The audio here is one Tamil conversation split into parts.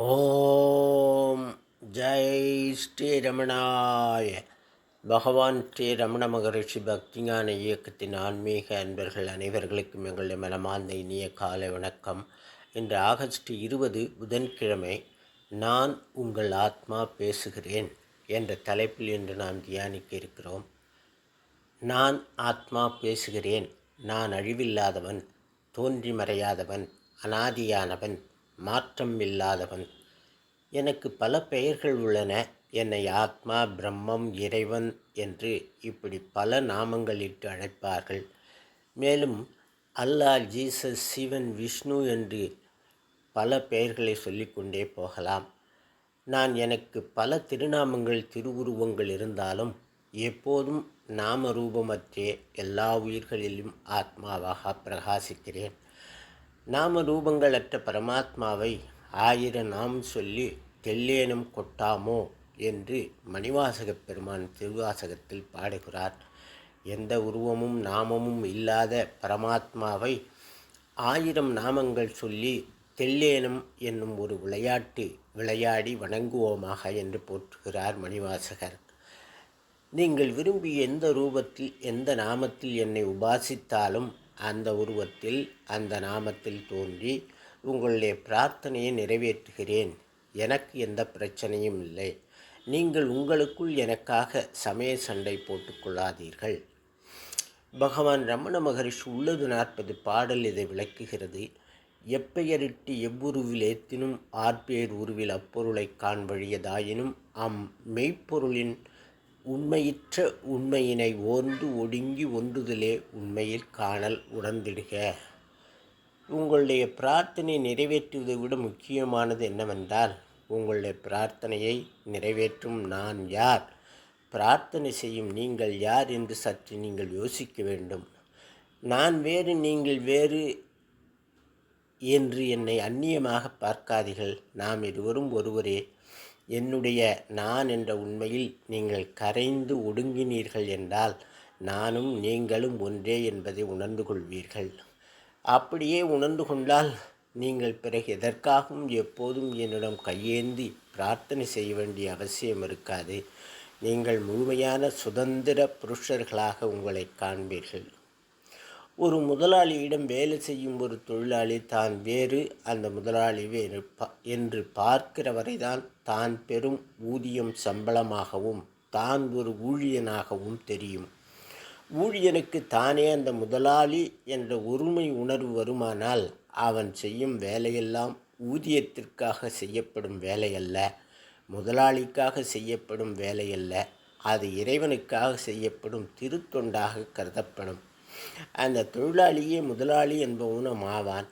ஓம் ஜெய் ஸ்ரீரமணாய பகவான் ஸ்ரீ ரமண மகரிஷி பக்திஞான இயக்கத்தின் ஆன்மீக அன்பர்கள் அனைவர்களுக்கும் எங்களுடைய மனமார்ந்த இனிய காலை வணக்கம். இன்று ஆகஸ்ட் இருபது புதன்கிழமை நான் உங்கள் ஆத்மா பேசுகிறேன் என்ற தலைப்பில் இன்று நாம் தியானிக்க இருக்கிறோம். நான் ஆத்மா பேசுகிறேன். நான் அழிவில்லாதவன் தோன்றி மறையாதவன் அனாதியானவன் மாற்றம் இல்லாதவன் எனக்கு பல பெயர்கள் உள்ளன. என்னை ஆத்மா பிரம்மம் இறைவன் என்று இப்படி பல நாமங்களிட்டு அழைப்பார்கள். மேலும் அல்லாஹ் ஜீசஸ் சிவன் விஷ்ணு என்று பல பெயர்களை சொல்லிக்கொண்டே போகலாம். நான் எனக்கு பல திருநாமங்கள் திருவுருவங்கள் இருந்தாலும் எப்போதும் நாம ரூபமற்றே எல்லா உயிர்களிலும் ஆத்மாவாக பிரகாசிக்கிறேன். நாம ரூபங்களற்ற பரமாத்மாவை ஆயிரம் நாம் சொல்லி தெல்லேனும் கொட்டாமோ? என்று மணிவாசகப் பெருமான் திருவாசகத்தில் பாடுகிறார். எந்த உருவமும் நாமமும் இல்லாத பரமாத்மாவை ஆயிரம் நாமங்கள் சொல்லி தெல்லேனும் என்னும் ஒரு விளையாட்டு விளையாடி வணங்குவோமாக என்று போற்றுகிறார் மணிவாசகர். நீங்கள் விரும்பி எந்த ரூபத்தில் எந்த நாமத்தில் என்னை உபாசித்தாலும் அந்த உருவத்தில் அந்த நாமத்தில் தோன்றி உங்களுடைய பிரார்த்தனையை நிறைவேற்றுகிறேன். எனக்கு எந்த பிரச்சனையும் இல்லை. நீங்கள் உங்களுக்குள் எனக்காக சமய சண்டை போட்டுக்கொள்ளாதீர்கள் பகவான் ரமண மகரிஷி உள்ளது நாற்பது பாடல் இதை விளக்குகிறது. எப்பெயரிட்டு எவ்வுருவில் ஏத்தினும் ஆர்பேர் உருவில் அப்பொருளை காண்பழியதாயினும் அம் மெய்ப்பொருளின் உண்மையிற்ற உண்மையினை ஓர்ந்து ஒடுங்கி ஒன்றுதலே உண்மையில் காணல் உணர்ந்திடுக. உங்களுடைய பிரார்த்தனை நிறைவேற்றுவதை விட முக்கியமானது என்னவென்றால் உங்களுடைய பிரார்த்தனையை நிறைவேற்றும் நான் யார்? பிரார்த்தனை செய்யும் நீங்கள் யார் என்று சற்று நீங்கள் யோசிக்க வேண்டும். நான் வேறு நீங்கள் வேறு என்று என்னை அந்நியமாக பார்க்காதீர்கள். நாம் இருவரும் ஒருவரே. என்னுடைய நான் என்ற உண்மையில் நீங்கள் கரைந்து ஒடுங்கினீர்கள் என்றால் நானும் நீங்களும் ஒன்றே என்பதை உணர்ந்து கொள்வீர்கள். அப்படியே உணர்ந்து கொண்டால் நீங்கள் பிறகு எதற்காகவும் எப்போதும் என்னிடம் கையேந்தி பிரார்த்தனை செய்ய வேண்டிய அவசியம் இருக்காது. நீங்கள் முழுமையான சுதந்திர புருஷர்களாக உங்களை காண்பீர்கள். ஒரு முதலாளியிடம் வேலை செய்யும் ஒரு தொழிலாளி தான் வேறு அந்த முதலாளி வேறு என்று பார்க்கிற வரைதான் தான் பெறும் ஊதியம் சம்பளமாகவும் தான் ஒரு ஊழியனாகவும் தெரியும். ஊழியனுக்கு தானே அந்த முதலாளி என்ற ஒருமை உணர்வு வருமானால் அவன் செய்யும் வேலையெல்லாம் ஊதியத்திற்காக செய்யப்படும் வேலையல்ல முதலாளிக்காக செய்யப்படும் வேலையல்ல அது இறைவனுக்காக செய்யப்படும் திருத்தொண்டாக கருதப்படும். அந்த தொழிலாளியே முதலாளி என்பவனும் ஆவான்.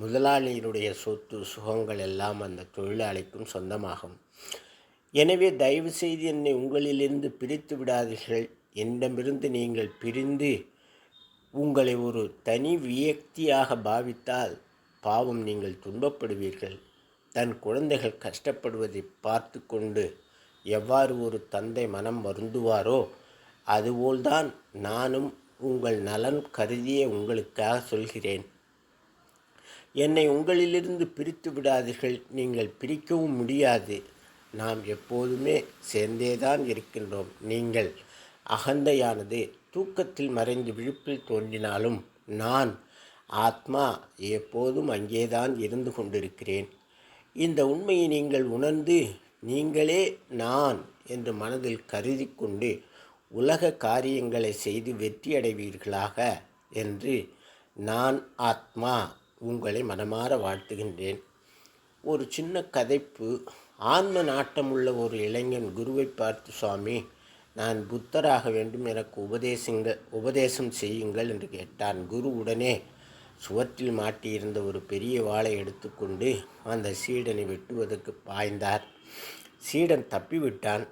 முதலாளியினுடைய சொத்து சுகங்கள் எல்லாம் அந்த தொழிலாளிக்கும் சொந்தமாகும். எனவே தயவு செய்து என்னை உங்களிலிருந்து பிரித்து விடாதீர்கள். என்னிடமிருந்து நீங்கள் பிரிந்து உங்களை ஒரு தனி வியக்தியாக பாவித்தால் பாவம் நீங்கள் துன்பப்படுவீர்கள். தன் குழந்தைகள் கஷ்டப்படுவதை பார்த்து கொண்டு எவ்வாறு ஒரு தந்தை மனம் வருந்துவாரோ அதுபோல்தான் நானும் உங்கள் நலன் கருதியே உங்களுக்காக சொல்கிறேன். என்னை உங்களிலிருந்து பிரித்து விடாதீர்கள் நீங்கள் பிரிக்கவும் முடியாது. நாம் எப்போதுமே சேர்ந்தேதான் இருக்கின்றோம். நீங்கள் அகந்தையானது. தூக்கத்தில் மறைந்து விழிப்பில் தோன்றினாலும் நான் ஆத்மா எப்போதும் அங்கேதான் இருந்து கொண்டிருக்கிறேன். இந்த உண்மையை நீங்கள் உணர்ந்து நீங்களே நான் என்று மனதில் கருதி கொண்டு உலக காரியங்களை செய்து வெற்றியடைவீர்களாக என்று நான் ஆத்மா உங்களை மனமாற வாழ்த்துகின்றேன். ஒரு சின்ன கதைப்பு. ஆன்ம நாட்டமுள்ள ஒரு இளைஞன் குருவை பார்த்து சுவாமி நான் புத்தராக வேண்டும் எனக்கு உபதேசங்கள் உபதேசம் செய்யுங்கள் என்று கேட்டான். குரு உடனே சுவற்றில் மாட்டியிருந்த ஒரு பெரிய வாளை எடுத்துக்கொண்டு அந்த சீடனை வெட்டுவதற்கு பாய்ந்தார். சீடன் தப்பிவிட்டான்.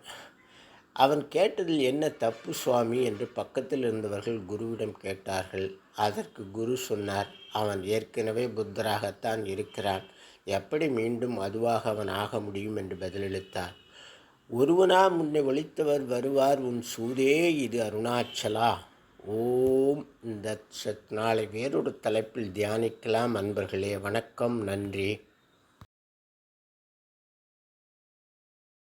அவன் கேட்டதில் என்ன தப்பு சுவாமி என்று பக்கத்தில் இருந்தவர்கள் குருவிடம் கேட்டார்கள். அதற்கு குரு சொன்னார் அவன் ஏற்கனவே புத்தராகத்தான் இருக்கிறான். எப்படி மீண்டும் அதுவாக அவன் ஆக முடியும்? என்று பதிலளித்தார். ஒருவனா முன்னே ஒழித்தவர் வருவார் உன் சூதே இது அருணாச்சலா. ஓம் இந்த நாளை வேறொரு தலைப்பில் தியானிக்கலாம் அன்பர்களே. வணக்கம் நன்றி.